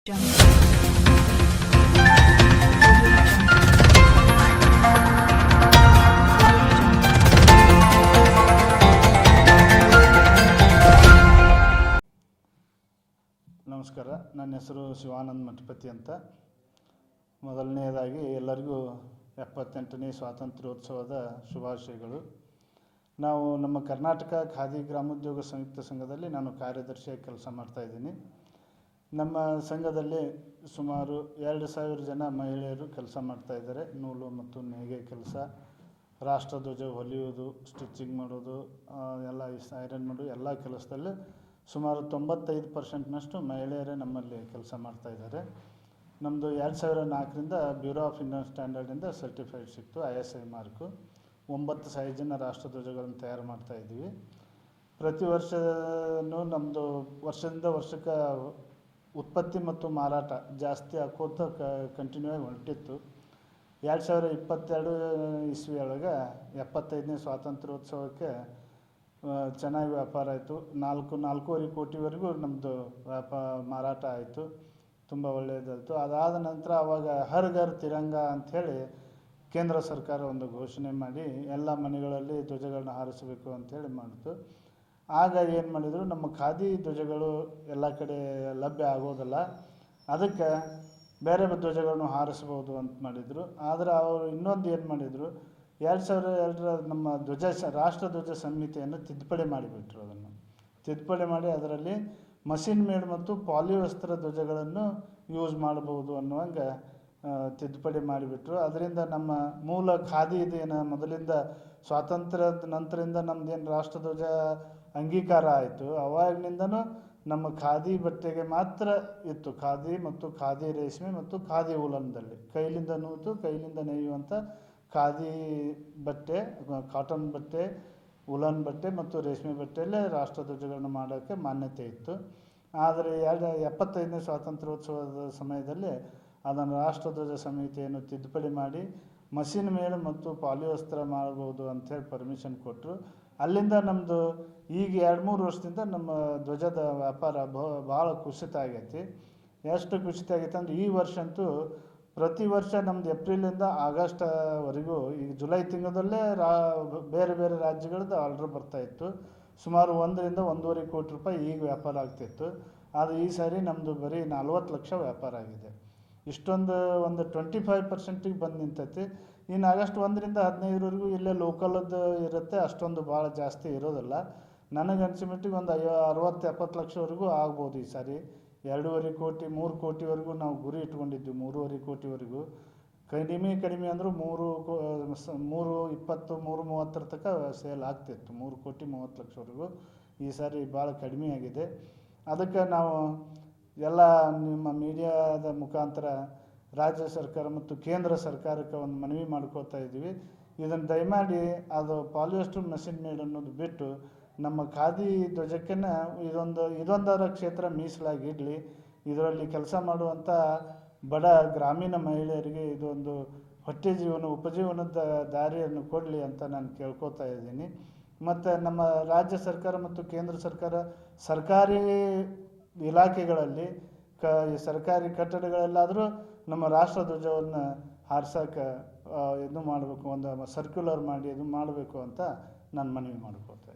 ನಮಸ್ಕಾರ, ನನ್ನ ಹೆಸರು ಶಿವಾನಂದ ಮಠಪತಿ ಅಂತ. ಮೊದಲನೆಯದಾಗಿ ಎಲ್ಲರಿಗೂ ಎಪ್ಪತ್ತೆಂಟನೇ ಸ್ವಾತಂತ್ರ್ಯೋತ್ಸವದ ಶುಭಾಶಯಗಳು. ನಾವು ನಮ್ಮ ಕರ್ನಾಟಕ ಖಾದಿ ಗ್ರಾಮೋದ್ಯೋಗ ಸಂಯುಕ್ತ ಸಂಘದಲ್ಲಿ ನಾನು ಕಾರ್ಯದರ್ಶಿಯಾಗಿ ಕೆಲಸ ಮಾಡ್ತಾ ಇದ್ದೀನಿ. ನಮ್ಮ ಸಂಘದಲ್ಲಿ ಸುಮಾರು ಎರಡು ಸಾವಿರ ಜನ ಮಹಿಳೆಯರು ಕೆಲಸ ಮಾಡ್ತಾಯಿದ್ದಾರೆ ನೂಲು ಮತ್ತು ನೇಯ್ಗೆ ಕೆಲಸ. ರಾಷ್ಟ್ರಧ್ವಜ ಹೊಲಿಯೋದು ಸ್ಟಿಚಿಂಗ್ ಮಾಡೋದು ಎಲ್ಲ ಐರನ್ ಮಾಡೋದು ಎಲ್ಲ ಕೆಲಸದಲ್ಲಿ ಸುಮಾರು ತೊಂಬತ್ತೈದು ಪರ್ಸೆಂಟ್ನಷ್ಟು ಮಹಿಳೆಯರೇ ನಮ್ಮಲ್ಲಿ ಕೆಲಸ ಮಾಡ್ತಾಯಿದ್ದಾರೆ ನಮ್ಮದು ಎರಡು ಸಾವಿರ ನಾಲ್ಕರಿಂದ ಬ್ಯೂರೋ ಆಫ್ ಇಂಡಿಯನ್ ಸ್ಟ್ಯಾಂಡರ್ಡಿಂದ ಸರ್ಟಿಫೈಡ್ ಸಿಕ್ತು, ಐ ಎಸ್ ಐ ಮಾರ್ಕು. ಒಂಬತ್ತು ಸಾವಿರ ಜನ ರಾಷ್ಟ್ರಧ್ವಜಗಳನ್ನು ತಯಾರು ಮಾಡ್ತಾ ಇದ್ದೀವಿ. ಪ್ರತಿ ವರ್ಷವೂ ನಮ್ಮದು ವರ್ಷದಿಂದ ವರ್ಷಕ್ಕೆ ಉತ್ಪತ್ತಿ ಮತ್ತು ಮಾರಾಟ ಜಾಸ್ತಿ ಆಕೋತ ಕಂಟಿನ್ಯೂ ಆಗಿ ಹೊರಟಿತ್ತು. ಎರಡು ಸಾವಿರ ಇಪ್ಪತ್ತೆರಡು ಇಸ್ವಿ ಒಳಗೆ ಎಪ್ಪತ್ತೈದನೇ ಸ್ವಾತಂತ್ರ್ಯೋತ್ಸವಕ್ಕೆ ಚೆನ್ನಾಗಿ ವ್ಯಾಪಾರ ಆಯಿತು. ನಾಲ್ಕು, ನಾಲ್ಕೂವರೆ ಕೋಟಿವರೆಗೂ ನಮ್ಮದು ವ್ಯಾಪಾರ ಮಾರಾಟ ಆಯಿತು. ತುಂಬ ಒಳ್ಳೆಯದಾಯಿತು ಅದಾದ ನಂತರ ಅವಾಗ ಹರ್ ಘರ್ ತಿರಂಗ ಅಂಥೇಳಿ ಕೇಂದ್ರ ಸರ್ಕಾರ ಒಂದು ಘೋಷಣೆ ಮಾಡಿ ಎಲ್ಲ ಮನೆಗಳಲ್ಲಿ ಧ್ವಜಗಳನ್ನ ಹಾರಿಸಬೇಕು ಅಂಥೇಳಿ ಮಾಡಿತು. ಆಗ ಏನು ಮಾಡಿದರು, ನಮ್ಮ ಖಾದಿ ಧ್ವಜಗಳು ಎಲ್ಲ ಕಡೆ ಲಭ್ಯ ಆಗೋದಿಲ್ಲ. ಅದಕ್ಕೆ ಬೇರೆ ಧ್ವಜಗಳನ್ನು ಹಾರಿಸ್ಬೋದು ಅಂತ ಮಾಡಿದರು. ಆದರೆ ಅವರು ಇನ್ನೊಂದು ಏನು ಮಾಡಿದರು, ಎರಡು ಸಾವಿರ ಎರಡರ ನಮ್ಮ ಧ್ವಜ ರಾಷ್ಟ್ರ ಧ್ವಜ ಸಂಹಿತೆಯನ್ನು ತಿದ್ದುಪಡಿ ಮಾಡಿಬಿಟ್ರು ಅದನ್ನು. ತಿದ್ದುಪಡಿ ಮಾಡಿ ಅದರಲ್ಲಿ ಮಷಿನ್ ಮೇಡ್ ಮತ್ತು ಪಾಲಿವಸ್ತ್ರ ಧ್ವಜಗಳನ್ನು ಯೂಸ್ ಮಾಡಬಹುದು ಅನ್ನುವಂಗೆ ತಿದ್ದುಪಡಿ ಮಾಡಿಬಿಟ್ರು. ಅದರಿಂದ ನಮ್ಮ ಮೂಲ ಖಾದಿ ಇದೇನು ಮೊದಲಿಂದ, ಸ್ವಾತಂತ್ರ್ಯದ ನಂತರದಿಂದ ನಮ್ದೇನು ರಾಷ್ಟ್ರಧ್ವಜ ಅಂಗೀಕಾರ ಆಯಿತು. ಅವಾಗಿನಿಂದನೂ ನಮ್ಮ ಖಾದಿ ಬಟ್ಟೆಗೆ ಮಾತ್ರ ಇತ್ತು. ಖಾದಿ ಮತ್ತು ಖಾದಿ ರೇಷ್ಮೆ ಮತ್ತು ಖಾದಿ ಉಲನ್ದಲ್ಲಿ ಕೈಲಿಂದ ನೂತು, ಕೈಲಿಂದ ನೇಯುವಂಥ ಖಾದಿ ಬಟ್ಟೆ, ಕಾಟನ್ ಬಟ್ಟೆ ಉಲನ್ ಬಟ್ಟೆ ಮತ್ತು ರೇಷ್ಮೆ ಬಟ್ಟೆಯಲ್ಲೇ ರಾಷ್ಟ್ರಧ್ವಜಗಳನ್ನು ಮಾಡೋಕ್ಕೆ ಮಾನ್ಯತೆ ಇತ್ತು. ಆದರೆ ಎರಡು ಎಪ್ಪತ್ತೈದನೇ ಸ್ವಾತಂತ್ರ್ಯೋತ್ಸವದ ಸಮಯದಲ್ಲಿ ಅದನ್ನು ರಾಷ್ಟ್ರಧ್ವಜ ಸಮಿತಿಯನ್ನು ತಿದ್ದುಪಡಿ ಮಾಡಿ ಮಷಿನ್ ಮೇಲೆ ಮತ್ತು ಪಾಲಿವಸ್ತ್ರ ಮಾಡಬಹುದು ಅಂಥೇಳಿ ಪರ್ಮಿಷನ್ ಕೊಟ್ಟರು. ಅಲ್ಲಿಂದ ನಮ್ಮದು ಈಗ ಎರಡು ಮೂರು ವರ್ಷದಿಂದ ನಮ್ಮ ಧ್ವಜದ ವ್ಯಾಪಾರ ಭಾಳ ಕುಸಿತ ಆಗೈತಿ. ಎಷ್ಟು ಕುಸಿತ ಆಗೈತೆ ಅಂದ್ರೆ ಈ ವರ್ಷ ಅಂತೂ ಪ್ರತಿ ವರ್ಷ ನಮ್ದು ಏಪ್ರಿಲಿಂದ ಆಗಸ್ಟ್ವರೆಗೂ ಈಗ ಜುಲೈ ತಿಂಗಳಲ್ಲೇ ರಾ, ಬೇರೆ ಬೇರೆ ರಾಜ್ಯಗಳದ್ದು ಆರ್ಡ್ರ್ ಬರ್ತಾಯಿತ್ತು ಸುಮಾರು ಒಂದರಿಂದ ಒಂದೂವರೆ ಕೋಟಿ ರೂಪಾಯಿ ಈಗ ವ್ಯಾಪಾರ ಆಗ್ತಿತ್ತು. ಆದರೆ ಈ ಸಾರಿ ನಮ್ಮದು ಬರೀ ನಲ್ವತ್ತು ಲಕ್ಷ ವ್ಯಾಪಾರ ಆಗಿದೆ. ಇಷ್ಟೊಂದು ಒಂದು ಟ್ವೆಂಟಿ ಫೈವ್ ಪರ್ಸೆಂಟಿಗೆ ಬಂದು ನಿಂತೈತಿ. ಇನ್ನು ಆಗಸ್ಟ್ ಒಂದರಿಂದ ಹದಿನೈದರವರೆಗೂ ಇಲ್ಲೇ ಲೋಕಲದ್ದು ಇರುತ್ತೆ, ಅಷ್ಟೊಂದು ಭಾಳ ಜಾಸ್ತಿ ಇರೋದಿಲ್ಲ. ನನಗೆ ಅನ್ಸಿಮೆಟ್ಟಿಗೆ ಒಂದು ಐವ, ಅರವತ್ತು, ಎಪ್ಪತ್ತು ಲಕ್ಷವರೆಗೂ ಆಗ್ಬೋದು ಈ ಸಾರಿ. ಎರಡೂವರೆ ಕೋಟಿ, ಮೂರು ಕೋಟಿವರೆಗೂ ನಾವು ಗುರಿ ಇಟ್ಕೊಂಡಿದ್ವಿ, ಮೂರುವರೆ ಕೋಟಿವರೆಗೂ. ಕಡಿಮೆ ಕಡಿಮೆ ಅಂದರೂ ಮೂರು ಕೋ ಮೂರು ಇಪ್ಪತ್ತು, ಮೂರು ಮೂವತ್ತರ ತನಕ ಸೇಲ್ ಆಗ್ತಿತ್ತು. ಮೂರು ಕೋಟಿ ಮೂವತ್ತು ಲಕ್ಷವರೆಗೂ ಈ ಸಾರಿ ಭಾಳ ಕಡಿಮೆ ಆಗಿದೆ. ಅದಕ್ಕೆ ನಾವು ಎಲ್ಲ ನಿಮ್ಮ ಮೀಡಿಯಾದ ಮುಖಾಂತರ ರಾಜ್ಯ ಸರ್ಕಾರ ಮತ್ತು ಕೇಂದ್ರ ಸರ್ಕಾರಕ್ಕೆ ಒಂದು ಮನವಿ ಮಾಡ್ಕೋತಾ ಇದ್ದೀವಿ. ಇದನ್ನು ದಯಮಾಡಿ ಅದು ಪಾಲಿಯಸ್ಟರ್ ಮಷಿನ್ ಮೇಡ್ ಅನ್ನೋದು ಬಿಟ್ಟು ನಮ್ಮ ಖಾದಿ ಧ್ವಜಕ್ಕನ್ನ ಇದೊಂದು, ಇದೊಂದರ ಕ್ಷೇತ್ರ ಮೀಸಲಾಗಿ ಇಡಲಿ. ಇದರಲ್ಲಿ ಕೆಲಸ ಮಾಡುವಂಥ ಬಡ ಗ್ರಾಮೀಣ ಮಹಿಳೆಯರಿಗೆ ಇದೊಂದು ಹೊಟ್ಟೆ ಜೀವನ, ಉಪಜೀವನದ ದಾರಿಯನ್ನು ಕೊಡಲಿ ಅಂತ ನಾನು ಕೇಳ್ಕೊತಾ ಇದ್ದೀನಿ. ಮತ್ತು ನಮ್ಮ ರಾಜ್ಯ ಸರ್ಕಾರ ಮತ್ತು ಕೇಂದ್ರ ಸರ್ಕಾರ ಸರ್ಕಾರಿ ಇಲಾಖೆಗಳಲ್ಲಿ ಕ ಸರ್ಕಾರಿ ಕಟ್ಟಡಗಳಲ್ಲಾದರೂ ನಮ್ಮ ರಾಷ್ಟ್ರಧ್ವಜವನ್ನು ಹಾರ್ಸೋಕೆ ಇದು ಮಾಡಬೇಕು, ಒಂದು ಸರ್ಕ್ಯುಲರ್ ಮಾಡಿ ಇದು ಮಾಡಬೇಕು ಅಂತ ನಾನು ಮನವಿ ಮಾಡ್ಕೋತೇನೆ